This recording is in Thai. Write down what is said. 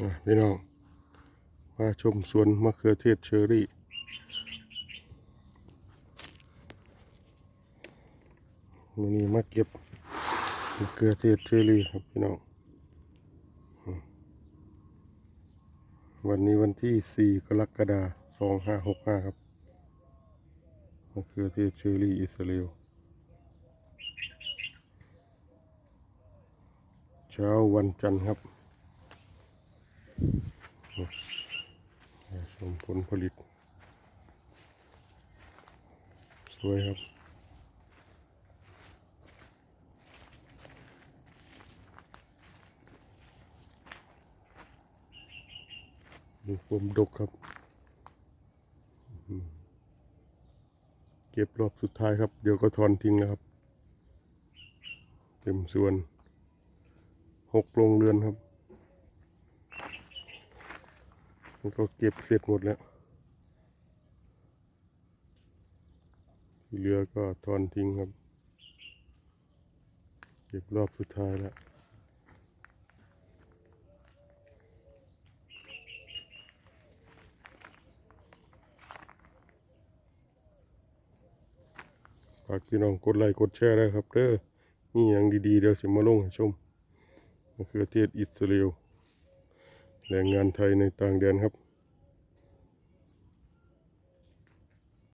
นะพี่น้องมาชมสวนมะเขือเทศเชอรี่วันนี้มาเก็บมะเขือเทศเชอรี่ครับพี่น้องวันนี้วันที่ 4 กรกฎาคม2565 ครับมะเขือเทศเชอรี่อิสราเอลเช้าวันจันทร์ครับ มาชมผลผลิต สวยครับดูความดกครับ เก็บรอบสุดท้ายครับ เดี๋ยวก็ถอนทิ้งแล้วครับ เต็มส่วนหกโรงเรือนครับ มันก็เก็บเสร็จหมดแล้ว ที่เหลือก็ถอนทิ้งครับ เก็บรอบสุดท้ายแล้วฝากพี่น้องกดไลค์กดแชร์ได้ครับเด้อนี่อย่างดีๆเดี๋ยวสิมาลงให้ชมมะเขือเทศอิสราเอล แรงงานไทยในต่างแดนครับ